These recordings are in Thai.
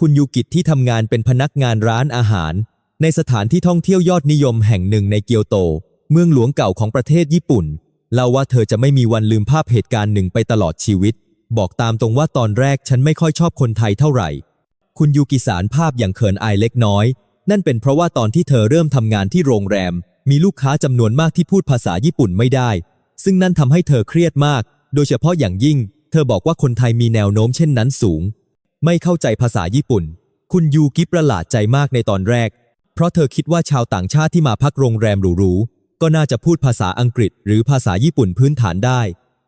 คุณยูกิที่ทำงานเป็นพนักงานร้านอาหาร ในสถานที่ท่องเที่ยวยอดนิยมแห่งหนึ่งในเกียวโต เมืองหลวงเก่าของประเทศญี่ปุ่นเล่าว่าเธอจะไม่มีวันลืมภาพเหตุการณ์หนึ่งไปตลอดชีวิต บอกตามตรงว่าตอนแรกฉันไม่ค่อยชอบคนไทยเท่าไหร่ คุณยูกิสารภาพอย่างเขินอายเล็กน้อย นั่นเป็นเพราะว่าตอนที่เธอเริ่มทำงานที่โรงแรม มีลูกค้าจำนวนมากที่พูดภาษาญี่ปุ่นไม่ได้ ซึ่งนั่นทำให้เธอเครียดมาก โดยเฉพาะอย่างยิ่ง เธอบอกว่าคนไทยมีแนวโน้มเช่นนั้นสูง ไม่เข้าใจภาษาญี่ปุ่น คุณยูกิประหลาดใจมากในตอนแรก เพราะเธอคิดว่าชาวต่างชาติที่มาพักโรงแรมหรูๆก็น่าจะพูดภาษาอังกฤษ หรือภาษาญี่ปุ่นพื้นฐานได้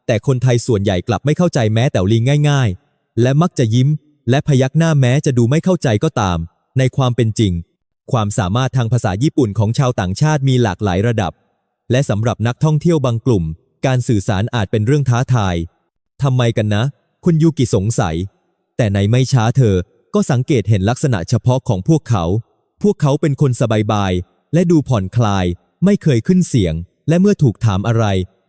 แต่คนไทยส่วนใหญ่กลับไม่เข้าใจแม้แต่ลิงง่าย ๆ และมักจะยิ้ม และพยักหน้าแม้จะดูไม่เข้าใจก็ตาม ในความเป็นจริง ความสามารถทางภาษาญี่ปุ่นของชาวต่างชาติมีหลากหลายระดับ และสำหรับนักท่องเที่ยวบางกลุ่ม การสื่อสารอาจเป็นเรื่องท้าทายทำไมกันนะ คุณยูกิสงสัย แต่ในไม่ช้าเธอก็สังเกตเห็นลักษณะเฉพาะของพวกเขา พวกเขาเป็นคนสบายบาย และดูผ่อนคลาย ไม่เคยขึ้นเสียง และเมื่อถูกถามอะไร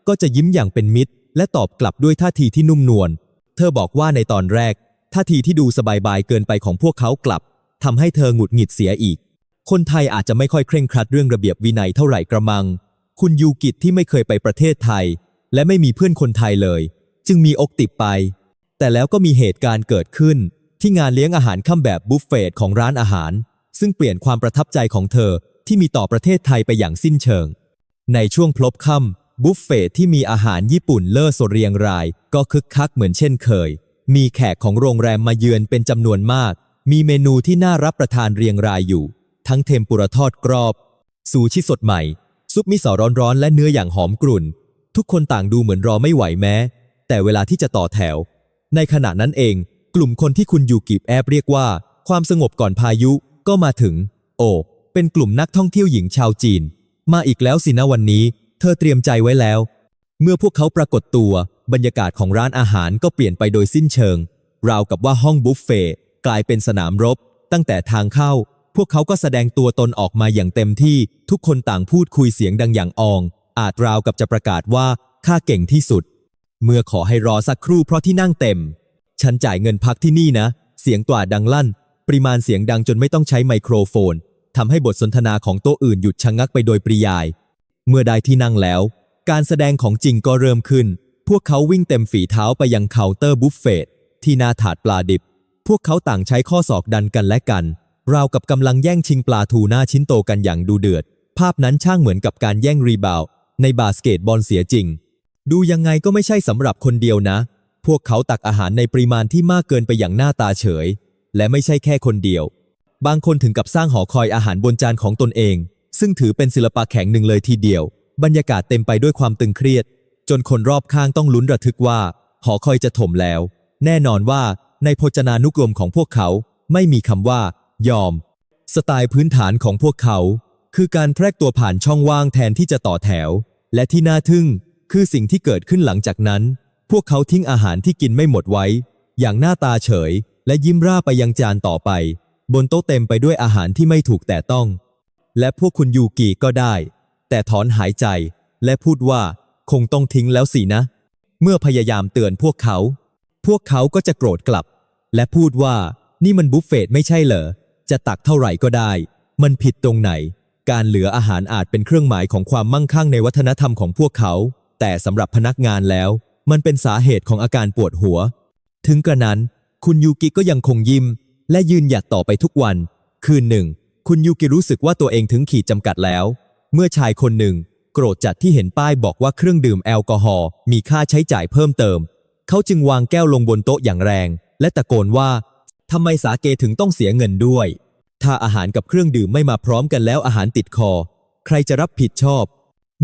ก็จะยิ้มอย่างเป็นมิตร และตอบกลับด้วยท่าทีที่นุ่มนวล เธอบอกว่าในตอนแรก ท่าทีที่ดูสบายบายเกินไปของพวกเขากลับทำให้เธอหงุดหงิดเสียอีก คนไทยอาจจะไม่ค่อยเคร่งครัดเรื่องระเบียบวินัยเท่าไหร่กระมัง คุณยูกิตที่ไม่เคยไปประเทศไทย และไม่มีเพื่อนคนไทยเลย จึงมีอกติดไป แต่แล้วก็มีเหตุการณ์เกิดขึ้น ที่งานเลี้ยงอาหารค่ำแบบบุฟเฟ่ตของร้านอาหาร ซึ่งเปลี่ยนความประทับใจของเธอที่มีต่อประเทศไทยไปอย่างสิ้นเชิง ในช่วงพลบค่ำบุฟเฟ่ตที่มีอาหารญี่ปุ่นเล่อโซเรียงราย ก็คึกคักเหมือนเช่นเคย มีแขกของโรงแรมมาเยือนเป็นจำนวนมาก มีเมนูที่น่ารับประทานเรียงรายอยู่ ทั้งเทมปุระทอดกรอบซูชิสดใหม่ ซุปมิโซะร้อนๆและเนื้ออย่างหอมกรุ่น ทุกคนต่างดูเหมือนรอไม่ไหวแม้ แต่เวลาที่จะต่อแถว ในขณะนั้นเอง กลุ่มคนที่คุณยูกิแอบเรียกว่า ความสงบก่อนพายุก็มาถึง โอ เป็นกลุ่มนักท่องเที่ยวหญิงชาวจีน มาอีกแล้วสินะวันนี้ เธอเตรียมใจไว้แล้ว เมื่อพวกเขาปรากฏตัวบรรยากาศของร้านอาหารก็เปลี่ยนไปโดยสิ้นเชิง ราวกับว่าห้องบุฟเฟ่กลายเป็นสนามรบ ตั้งแต่ทางเข้า พวกเขาก็แสดงตัวตนออกมาอย่างเต็มที่ทุกคนต่างพูดคุยเสียงดังอย่างออง อาจราวกับจะประกาศว่าข้าเก่งที่สุด เมื่อขอให้รอสักครู่เพราะที่นั่งเต็ม ฉันจ่ายเงินพักที่นี่นะ เสียงกว่าดังลั่น ปริมาณเสียงดังจนไม่ต้องใช้ไมโครโฟน ทำให้บทสนทนาของโต๊ะอื่นหยุดชะงักไปโดยปริยาย เมื่อได้ที่นั่งแล้ว การแสดงของจริงก็เริ่มขึ้น พวกเขาวิ่งเต็มฝีเท้าไปยังเคาน์เตอร์บุฟเฟ่ตที่หน้าถาดปลาดิบ พวกเขาต่างใช้ข้อศอกดันกันและกัน ราวกับกำลังแย่งชิงปลาทูน่าชิ้นโตกันอย่างดูเดือด ภาพนั้นช่างเหมือนกับการแย่งรีบาวด์ในบาสเกตบอลเสียจริง ดูยังไงก็ไม่ใช่สำหรับคนเดียวนะ พวกเขาตักอาหารในปริมาณที่มากเกินไปอย่างหน้าตาเฉย และไม่ใช่แค่คนเดียว บางคนถึงกับสร้างหอคอยอาหารบนจานของตนเอง ซึ่งถือเป็นศิลปะแข็งหนึ่งเลยทีเดียว บรรยากาศเต็มไปด้วยความตึงเครียด จนคนรอบข้างต้องลุ้นระทึกว่า หอคอยจะถมแล้ว แน่นอนว่าในพจนานุกรมของพวกเขา ไม่มีคำว่า ยอม สไตล์พื้นฐานของพวกเขา คือการแพรกตัวผ่านช่องว่างแทนที่จะต่อแถว และที่น่าทึ่ง คือสิ่งที่เกิดขึ้นหลังจากนั้น พวกเขาทิ้งอาหารที่กินไม่หมดไว้ อย่างหน้าตาเฉย และยิ้มร่าไปยังจานต่อไป บนโต๊ะเต็มไปด้วยอาหารที่ไม่ถูกแต่ต้อง และพวกคุณยูกิก็ได้ แต่ถอนหายใจ และพูดว่า คงต้องทิ้งแล้วสินะ เมื่อพยายามเตือนพวกเขา พวกเขาก็จะโกรธกลับ และพูดว่านี่มันบุฟเฟต์ไม่ใช่เหรอจะตักเท่าไหร่ก็ได้ มันผิดตรงไหน การเหลืออาหารอาจเป็นเครื่องหมายของความมั่งคั่งในวัฒนธรรมของพวกเขา แต่สำหรับพนักงานแล้ว มันเป็นสาเหตุของอาการปวดหัว ถึงกระนั้น คุณยูกิก็ยังคงยิ้ม และยืนหยัดต่อไปทุกวัน คืนหนึ่ง คุณยูกิรู้สึกว่าตัวเองถึงขีดจำกัดแล้ว เมื่อชายคนหนึ่ง โกรธจัดที่เห็นป้ายบอกว่าเครื่องดื่มแอลกอฮอล์มีค่าใช้จ่ายเพิ่มเติม เขาจึงวางแก้วลงบนโต๊ะอย่างแรง และตะโกนว่าทำไมสาเกถึงต้องเสียเงินด้วย ถ้าอาหารกับเครื่องดื่มไม่มาพร้อมกันแล้วอาหารติดคอ ใครจะรับผิดชอบ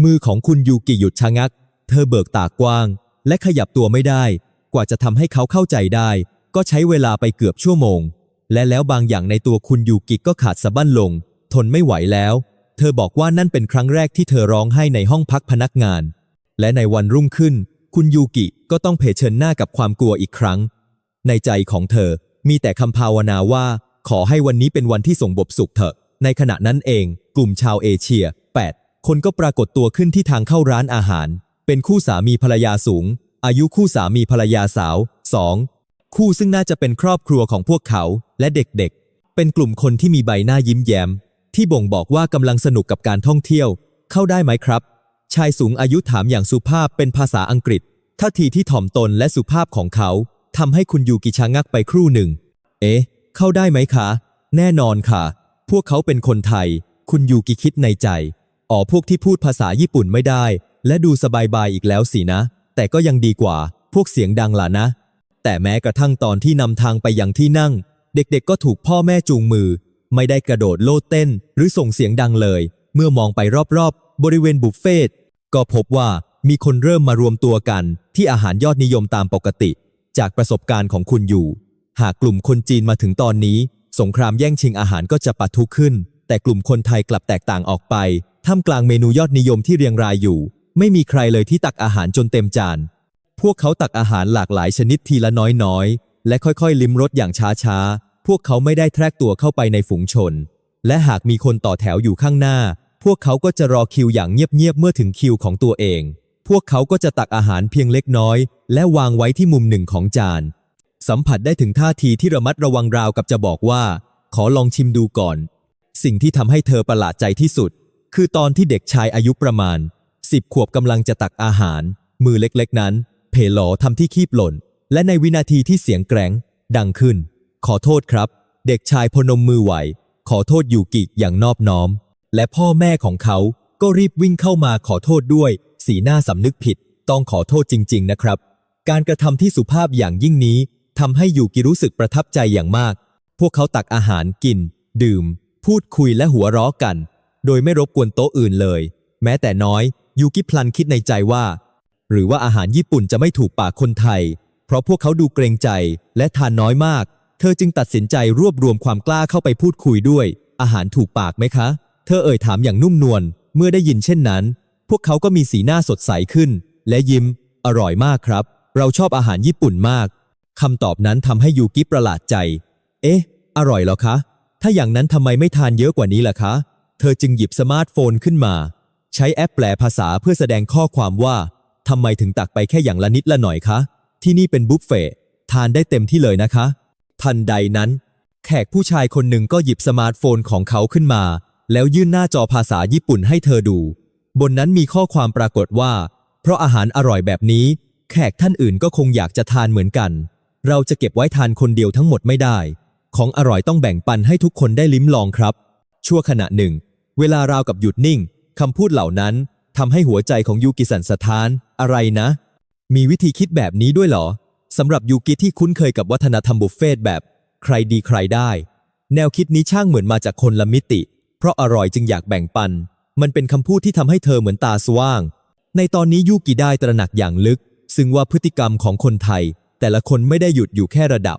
มือของคุณยูกิหยุดชะงัก เธอเบิกตากว้าง และขยับตัวไม่ได้ กว่าจะทำให้เขาเข้าใจได้ ก็ใช้เวลาไปเกือบชั่วโมง และแล้วบางอย่างในตัวคุณยูกิก็ขาดสะบั้นลง ทนไม่ไหวแล้ว เธอบอกว่านั่นเป็นครั้งแรกที่เธอร้องไห้ในห้องพักพนักงาน และในวันรุ่งขึ้น คุณยูกิก็ต้องเผชิญหน้ากับความกลัวอีกครั้ง ในใจของเธอมีแต่คำภาวนาว่า ขอให้วันนี้เป็นวันที่ส่งบทสุขเถอะ ในขณะนั้นเอง กลุ่มชาวเอเชีย 8 คนก็ปรากฏตัวขึ้นที่ทางเข้าร้านอาหาร เป็นคู่สามีภรรยาสูง อายุคู่สามีภรรยาสาว 2 คู่ซึ่งน่าจะเป็นครอบครัวของพวกเขาและเด็กๆ เป็นกลุ่มคนที่มีใบหน้ายิ้มแย้ม ที่บ่งบอกว่ากำลังสนุกกับการท่องเที่ยว เข้าได้ไหมครับ ชายสูงอายุถามอย่างสุภาพเป็นภาษาอังกฤษท่าทีที่ถ่อมตนและสุภาพของเขาทำให้คุณยูกิชะงักไปครู่หนึ่ง เอ๊ะ เข้าได้ไหมคะ แน่นอนค่ะ พวกเขาเป็นคนไทย คุณยูกิคิดในใจ อ๋อพวกที่พูดภาษาญี่ปุ่นไม่ได้ และดูสบายบายอีกแล้วสินะ แต่ก็ยังดีกว่า พวกเสียงดังล่ะนะ แต่แม้กระทั่งตอนที่นำทางไปยังที่นั่ง เด็กๆก็ถูกพ่อแม่จูงมือ ไม่ได้กระโดดโลดเต้น หรือส่งเสียงดังเลย เมื่อมองไปรอบๆ บริเวณบุฟเฟ่ต์ก็พบว่ามีคนเริ่มมารวมตัวกัน ที่อาหารยอดนิยมตามปกติ จากประสบการณ์ของคุณอยู่ หากกลุ่มคนจีนมาถึงตอนนี้ สงครามแย่งชิงอาหารก็จะปะทุขึ้น แต่กลุ่มคนไทยกลับแตกต่างออกไปท่ามกลางเมนูยอดนิยมที่เรียงรายอยู่ ไม่มีใครเลยที่ตักอาหารจนเต็มจาน พวกเขาตักอาหารหลากหลายชนิดทีละน้อยๆ และค่อยๆ ลิ้มรสอย่างช้าๆ พวกเขาไม่ได้แทรกตัวเข้าไปในฝูงชน และหากมีคนต่อแถวอยู่ข้างหน้า พวกเขาก็จะรอคิวอย่างเงียบๆ เมื่อถึงคิวของตัวเอง พวกเขาก็จะตักอาหารเพียงเล็กน้อย และวางไว้ที่มุมหนึ่งของจาน สัมผัสได้ถึงท่าทีที่ระมัดระวังราวกับจะบอกว่า ขอลองชิมดูก่อน สิ่งที่ทำให้เธอประหลาดใจที่สุด คือตอนที่เด็กชายอายุประมาณ สิบขวบกำลังจะตักอาหาร มือเล็กๆนั้น เพลอทำที่คีบหล่น และในวินาทีที่เสียงแกร่งดังขึ้น ขอโทษครับ เด็กชายพนมมือไหว ขอโทษยูกิอย่างนอบน้อม และพ่อแม่ของเขาก็รีบวิ่งเข้ามาขอโทษด้วย สีหน้าสำนึกผิด ต้องขอโทษจริง ๆ นะครับ การกระทำที่สุภาพอย่างยิ่งนี้ทำให้ยูกิรู้สึกประทับใจอย่างมาก พวกเขาตักอาหารกิน ดื่ม พูดคุยและหัวเราะกัน โดยไม่รบกวนโต๊ะอื่นเลย แม้แต่น้อย ยูกิพลันคิดในใจว่า หรือว่าอาหารญี่ปุ่นจะไม่ถูกปากคนไทย เพราะพวกเขาดูเกรงใจและทานน้อยมาก เธอจึงตัดสินใจรวบรวมความกล้าเข้าไปพูดคุยด้วย อาหารถูกปากไหมคะ เธอเอ่ยถามอย่างนุ่มนวลเมื่อได้ยินเช่นนั้น พวกเขาก็มีสีหน้าสดใสขึ้น และยิ้ม อร่อยมากครับ เราชอบอาหารญี่ปุ่นมากคำตอบนั้นทำให้ยูกิประหลาดใจ เอ๊ะ อร่อยเหรอคะ ถ้าอย่างนั้นทำไมไม่ทานเยอะกว่านี้ล่ะคะ เธอจึงหยิบสมาร์ทโฟนขึ้นมา ใช้แอปแปลภาษาเพื่อแสดงข้อความว่าทำไมถึงตักไปแค่อย่างละนิดละหน่อยคะ ที่นี่เป็นบุฟเฟ่ต์ทานได้เต็มที่เลยนะคะ ทันใดนั้น แขกผู้ชายคนหนึ่งก็หยิบสมาร์ทโฟนของเขาขึ้นมา แล้วยื่นหน้าจอภาษาญี่ปุ่นให้เธอดู บนนั้นมีข้อความปรากฏว่า เพราะอาหารอร่อยแบบนี้ แขกท่านอื่นก็คงอยากจะทานเหมือนกัน เราจะเก็บไว้ทานคนเดียวทั้งหมดไม่ได้ ของอร่อยต้องแบ่งปันให้ทุกคนได้ลิ้มลองครับ ชั่วขณะหนึ่ง เวลาราวกับหยุดนิ่ง คำพูดเหล่านั้นทำให้หัวใจของยูกิสันสะท้าน อะไรนะ มีวิธีคิดแบบนี้ด้วยเหรอสำหรับยูกิที่คุ้นเคยกับวัฒนธรรมบุฟเฟ่ต์แบบ ใครดีใครได้ แนวคิดนี้ช่างเหมือนมาจากคนละมิติ เพราะอร่อยจึงอยากแบ่งปัน มันเป็นคำพูดที่ทำให้เธอเหมือนตาสว่าง ในตอนนี้ยูกิได้ตระหนักอย่างลึก ซึ่งว่าพฤติกรรมของคนไทย แต่ละคนไม่ได้หยุดอยู่แค่ระดับ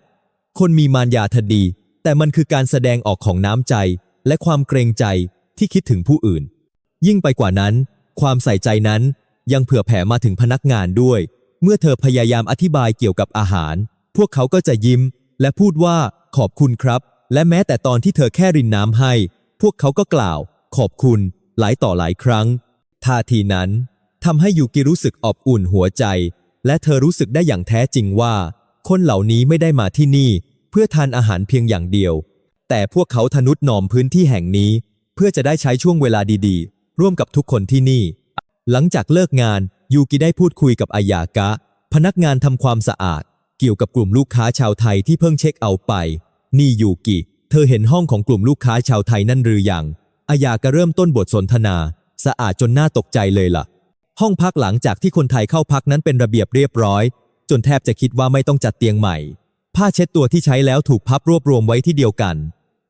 คนมีมารยาทดี แต่มันคือการแสดงออกของน้ำใจ และความเกรงใจที่คิดถึงผู้อื่น ยิ่งไปกว่านั้น ความใส่ใจนั้นยังเผื่อแผ่มาถึงพนักงานด้วย เมื่อเธอพยายามอธิบายเกี่ยวกับอาหาร พวกเขาก็จะยิ้ม และพูดว่าขอบคุณครับ และแม้แต่ตอนที่เธอแค่รินน้ำให้ พวกเขาก็กล่าว ขอบคุณ หลายต่อหลายครั้ง ท่าทีนั้นทำให้ยูกิรู้สึกอบอุ่นหัวใจ และเธอรู้สึกได้อย่างแท้จริงว่า คนเหล่านี้ไม่ได้มาที่นี่ เพื่อทานอาหารเพียงอย่างเดียว แต่พวกเขาทนุถนอมพื้นที่แห่งนี้ เพื่อจะได้ใช้ช่วงเวลาดีๆ ร่วมกับทุกคนที่นี่ หลังจากเลิกงานยูกิได้พูดคุยกับอายากะ พนักงานทำความสะอาด เกี่ยวกับกลุ่มลูกค้าชาวไทยที่เพิ่งเช็คเอาท์ไป นี่ยูกิ เธอเห็นห้องของกลุ่มลูกค้าชาวไทยนั่นหรือยังอายากะเริ่มต้นบทสนทนา สะอาดจนน่าตกใจเลยล่ะ ห้องพักหลังจากที่คนไทยเข้าพักนั้นเป็นระเบียบเรียบร้อย จนแทบจะคิดว่าไม่ต้องจัดเตียงใหม่ ผ้าเช็ดตัวที่ใช้แล้วถูกพับรวบรวมไว้ที่เดียวกัน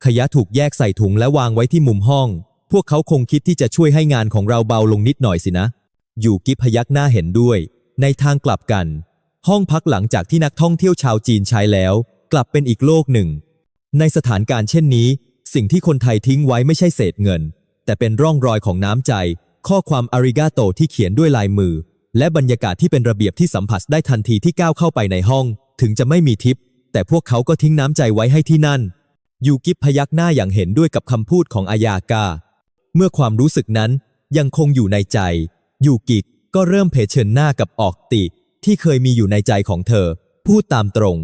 ขยะถูกแยกใส่ถุงและวางไว้ที่มุมห้อง พวกเขาคงคิดที่จะช่วยให้งานของเราเบาลงนิดหน่อยสินะ อยู่กิบพยักหน้าเห็นด้วย ในทางกลับกัน ห้องพักหลังจากที่นักท่องเที่ยวชาวจีนใช้แล้ว กลับเป็นอีกโลกหนึ่ง ในสถานการณ์เช่นนี้ สิ่งที่คนไทยทิ้งไว้ไม่ใช่เศษเงิน แต่เป็นร่องรอยของน้ำใจ ข้อความอาริกาโตที่เขียนด้วยลายมือ และบรรยากาศที่เป็นระเบียบที่สัมผัสได้ทันทีที่ก้าวเข้าไปในห้อง ถึงจะไม่มีทิป แต่พวกเขาก็ทิ้งน้ำใจไว้ให้ที่นั่น ยูกิบพยักหน้าอย่างเห็นด้วยกับคำพูดของอายากา เมื่อความรู้สึกนั้นยังคงอยู่ในใจ ยูกิก็เริ่มเผชิญหน้ากับออกติ ที่เคยมีอยู่ในใจของเธอ พูดตามตรง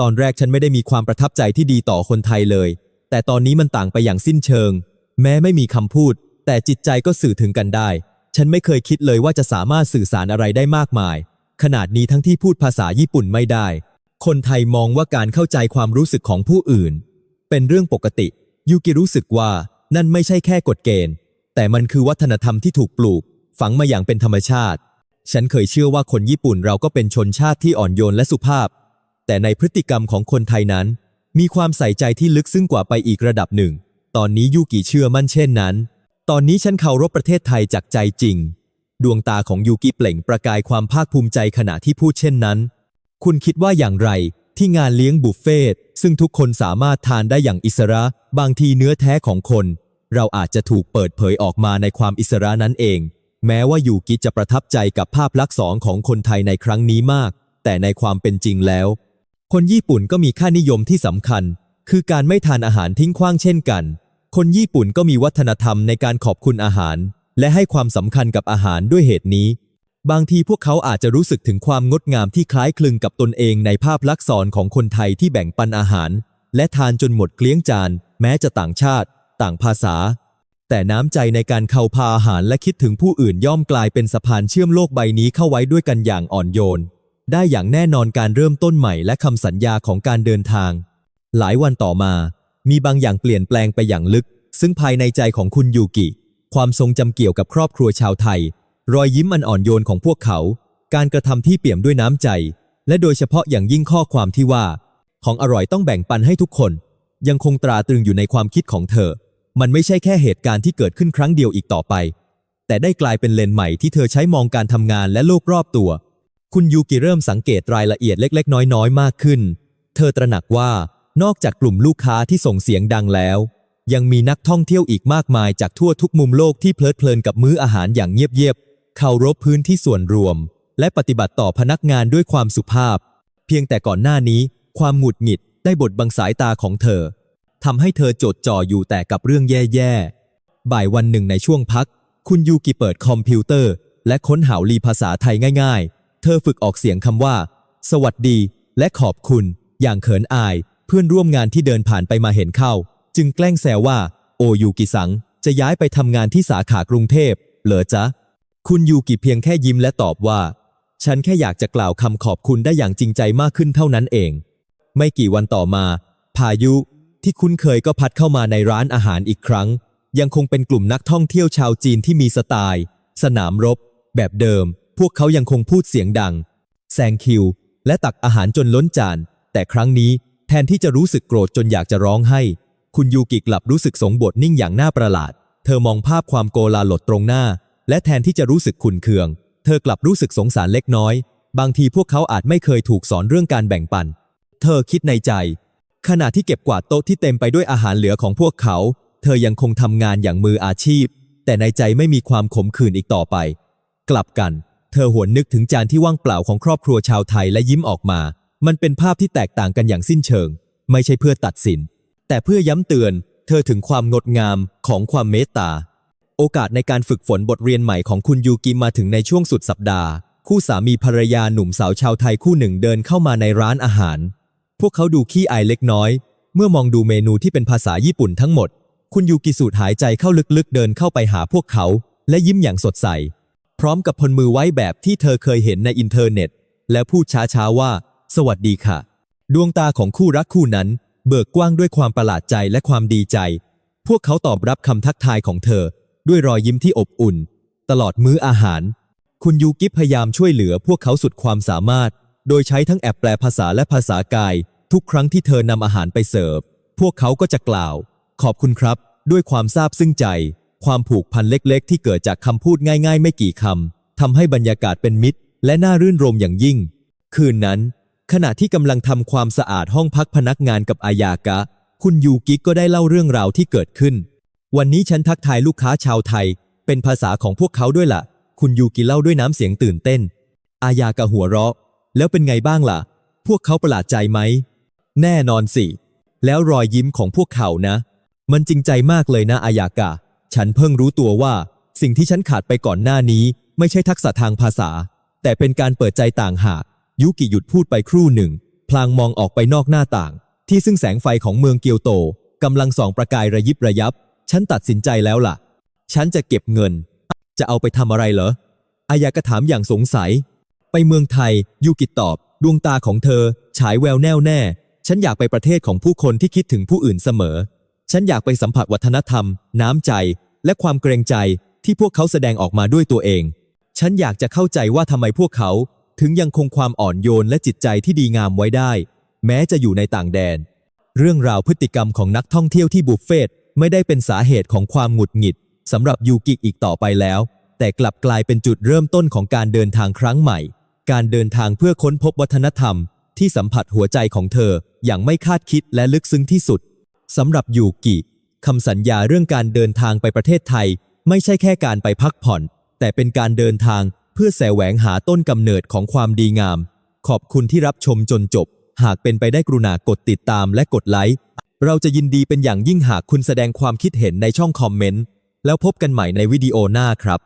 ตอนแรกฉันไม่ได้มีความประทับใจที่ดีต่อคนไทยเลย แต่ตอนนี้มันต่างไปอย่างสิ้นเชิง แม้ไม่มีคำพูด แต่จิตใจก็สื่อถึงกันได้ ฉันไม่เคยคิดเลยว่าจะสามารถสื่อสารอะไรได้มากมาย ขนาดนี้ทั้งที่พูดภาษาญี่ปุ่นไม่ได้ คนไทยมองว่าการเข้าใจความรู้สึกของผู้อื่น เป็นเรื่องปกติ ยูกิรู้สึกว่า นั่นไม่ใช่แค่กฎเกณฑ์ แต่มันคือวัฒนธรรมที่ถูกปลูก ฝังมาอย่างเป็นธรรมชาติ ฉันเคยเชื่อว่าคนญี่ปุ่นเราก็เป็นชนชาติที่อ่อนโยนและสุภาพ แต่ในพฤติกรรมของคนไทยนั้น มีความใส่ใจที่ลึกซึ้งกว่าไปอีกระดับหนึ่ง ตอนนี้ยูกิเชื่อมั่นเช่นนั้น ตอนนี้ฉันเคารพประเทศไทยจากใจจริง ดวงตาของยูกิเปล่งประกายความภาคภูมิใจขณะที่พูดเช่นนั้น คุณคิดว่าอย่างไร ที่งานเลี้ยงบุฟเฟ่ต์ซึ่งทุกคนสามารถทานได้อย่างอิสระ บางทีเนื้อแท้ของคน เราอาจจะถูกเปิดเผยออกมาในความอิสระนั้นเอง แม้ว่ายูกิจะประทับใจกับภาพลักษณ์สองของคนไทยในครั้งนี้มาก แต่ในความเป็นจริงแล้ว คนญี่ปุ่นก็มีค่านิยมที่สำคัญ คือการไม่ทานอาหารทิ้งขว้างเช่นกัน คนญี่ปุ่นก็มีวัฒนธรรมในการขอบคุณอาหาร และให้ความสำคัญกับอาหารด้วยเหตุนี้ บางทีพวกเขาอาจจะรู้สึกถึงความงดงามที่คล้ายคลึงกับตนเองในภาพลักษณ์ของคนไทยที่แบ่งปันอาหาร และทานจนหมดเกลี้ยงจาน แม้จะต่างชาติ ต่างภาษา แต่น้ำใจในการเข้าพาอาหารและคิดถึงผู้อื่นย่อมกลายเป็นสะพานเชื่อมโลกใบนี้เข้าไว้ด้วยกันอย่างอ่อนโยน ได้อย่างแน่นอนการเริ่มต้นใหม่และคำสัญญาของการเดินทาง หลายวันต่อมา มีบางอย่างเปลี่ยนแปลงไปอย่างลึก ซึ่งภายในใจของคุณยูกิ ความทรงจำเกี่ยวกับครอบครัวชาวไทย รอยยิ้มอันอ่อนโยนของพวกเขา การกระทำที่เปี่ยมด้วยน้ำใจ และโดยเฉพาะอย่างยิ่งข้อความที่ว่า ของอร่อยต้องแบ่งปันให้ทุกคน ยังคงตราตรึงอยู่ในความคิดของเธอ มันไม่ใช่แค่เหตุการณ์ที่เกิดขึ้นครั้งเดียวอีกต่อไป แต่ได้กลายเป็นเลนส์ใหม่ที่เธอใช้มองการทำงานและโลกรอบตัว คุณยูกิเริ่มสังเกตรายละเอียดเล็ก ๆ น้อยๆ มากขึ้น เธอตระหนักว่านอกจากกลุ่มลูกค้าที่ส่งเสียงดังแล้ว ยังมีนักท่องเที่ยวอีกมากมายจากทั่วทุกมุมโลกที่เพลิดเพลินกับมื้ออาหารอย่างเงียบๆ เคารพพื้นที่ส่วนรวม และปฏิบัติต่อพนักงานด้วยความสุภาพ เพียงแต่ก่อนหน้านี้ ความหงุดหงิดได้บดบังสายตาของเธอทำให้เธอจดจ่ออยู่แต่กับเรื่องแย่ๆ บ่ายวันหนึ่งในช่วงพัก คุณยูกิเปิดคอมพิวเตอร์ และค้นหาลีภาษาไทยง่ายๆ เธอฝึกออกเสียงคำว่า สวัสดี และขอบคุณ อย่างเขินอาย เพื่อนร่วมงานที่เดินผ่านไปมาเห็นเข้า จึงแกล้งแซวว่า โอยูกิสัง จะย้ายไปทำงานที่สาขากรุงเทพ เหรอจ๊ะ คุณยูกิเพียงแค่ยิ้มและตอบว่า ฉันแค่อยากจะกล่าวคำขอบคุณได้อย่างจริงใจมากขึ้นเท่านั้นเอง ไม่กี่วันต่อมา พายุที่คุ้นเคยก็พัดเข้ามาในร้านอาหารอีกครั้ง ยังคงเป็นกลุ่มนักท่องเที่ยวชาวจีนที่มีสไตล์ สนามรบ แบบเดิม พวกเขายังคงพูดเสียงดัง แซงคิว และตักอาหารจนล้นจาน แต่ครั้งนี้แทนที่จะรู้สึกโกรธจนอยากจะร้องไห้ คุณยูกิกลับรู้สึกสงบทนิ่งอย่างน่าประหลาด เธอมองภาพความโกลาหลดตรงหน้า และแทนที่จะรู้สึกขุนเคือง เธอกลับรู้สึกสงสารเล็กน้อย บางทีพวกเขาอาจไม่เคยถูกสอนเรื่องการแบ่งปัน เธอคิดในใจ ขณะที่เก็บกวาดโต๊ะที่เต็มไปด้วยอาหารเหลือของพวกเขา เธอยังคงทำงานอย่างมืออาชีพ แต่ในใจไม่มีความขมขื่นอีกต่อไป กลับกัน เธอหวนนึกถึงจานที่ว่างเปล่าของครอบครัวชาวไทยและยิ้มออกมา มันเป็นภาพที่แตกต่างกันอย่างสิ้นเชิง ไม่ใช่เพื่อตัดสิน แต่เพื่อย้ำเตือน เธอถึงความงดงามของความเมตตา โอกาสในการฝึกฝนบทเรียนใหม่ของคุณยูกิมาถึงในช่วงสุดสัปดาห์ คู่สามีภรรยาหนุ่มสาวชาวไทยคู่หนึ่งเดินเข้ามาในร้านอาหาร พวกเขาดูขี้อายเล็กน้อย เมื่อมองดูเมนูที่เป็นภาษาญี่ปุ่นทั้งหมด คุณยูกิสูดหายใจเข้าลึกๆ เดินเข้าไปหาพวกเขา และยิ้มอย่างสดใส พร้อมกับพนมือไว้แบบที่เธอเคยเห็นในอินเทอร์เน็ต และพูดช้าๆว่า สวัสดีค่ะ ดวงตาของคู่รักคู่นั้น เบิกกว้างด้วยความประหลาดใจและความดีใจ พวกเขาตอบรับคำทักทายของเธอ ด้วยรอยยิ้มที่อบอุ่น ตลอดมื้ออาหาร คุณยูกิพยายามช่วยเหลือพวกเขาสุดความสามารถ โดยใช้ทั้งแอปแปลภาษาและภาษากาย ทุกครั้งที่เธอนำอาหารไปเสิร์ฟ พวกเขาก็จะกล่าว ขอบคุณครับ ด้วยความซาบซึ้งใจ ความผูกพันเล็กๆ ที่เกิดจากคำพูดง่าย ๆ ไม่กี่คำทำให้บรรยากาศเป็นมิตร และน่ารื่นรมอย่างยิ่ง คืนนั้น ขณะที่กำลังทำความสะอาดห้องพักพนักงานกับอายากะ คุณยูกิก็ได้เล่าเรื่องราวที่เกิดขึ้น วันนี้ฉันทักทายลูกค้าชาวไทย เป็นภาษาของพวกเขาด้วยล่ะ คุณยูกิเล่าด้วยน้ำเสียงตื่นเต้น อายากะหัวเราะ แล้วเป็นไงบ้างล่ะ พวกเขาประหลาดใจไหม แน่นอนสิ แล้วรอยยิ้มของพวกเขานะ มันจริงใจมากเลยนะอายากะ ฉันเพิ่งรู้ตัวว่า สิ่งที่ฉันขาดไปก่อนหน้านี้ ไม่ใช่ทักษะทางภาษา แต่เป็นการเปิดใจต่างหาก ยุกิหยุดพูดไปครู่หนึ่ง พลางมองออกไปนอกหน้าต่าง ที่ซึ่งแสงไฟของเมืองเกียวโตกำลังส่องประกายระยิบระยับ ฉันตัดสินใจแล้วล่ะ ฉันจะเก็บเงิน จะเอาไปทำอะไรเหรอ อายากระถามอย่างสงสัย ไปเมืองไทย ยูกิตอบ ดวงตาของเธอ ฉายแววแน่วแน่ ฉันอยากไปประเทศของผู้คนที่คิดถึงผู้อื่นเสมอ ฉันอยากไปสัมผัสวัฒนธรรม น้ำใจ และความเกรงใจที่พวกเขาแสดงออกมาด้วยตัวเอง ฉันอยากจะเข้าใจว่าทำไมพวกเขา ถึงยังคงความอ่อนโยนและจิตใจที่ดีงามไว้ได้ แม้จะอยู่ในต่างแดน เรื่องราวพฤติกรรมของนักท่องเที่ยวที่บุฟเฟ่ต์ ไม่ได้เป็นสาเหตุของความหงุดหงิดสำหรับยูกิอีกต่อไปแล้ว แต่กลับกลายเป็นจุดเริ่มต้นของการเดินทางครั้งใหม่ การเดินทางเพื่อค้นพบวัฒนธรรม ที่สัมผัสหัวใจของเธออย่างไม่คาดคิดและลึกซึ้งที่สุดสำหรับยูกิคำสัญญาเรื่องการเดินทางไปประเทศไทย ไม่ใช่แค่การไปพักผ่อน แต่เป็นการเดินทางเพื่อแสวงหาต้นกำเนิดของความดีงาม ขอบคุณที่รับชมจนจบ หากเป็นไปได้กรุณากดติดตามและกดไลค์ เราจะยินดีเป็นอย่างยิ่งหากคุณแสดงความคิดเห็นในช่องคอมเมนต์ แล้วพบกันใหม่ในวิดีโอหน้าครับ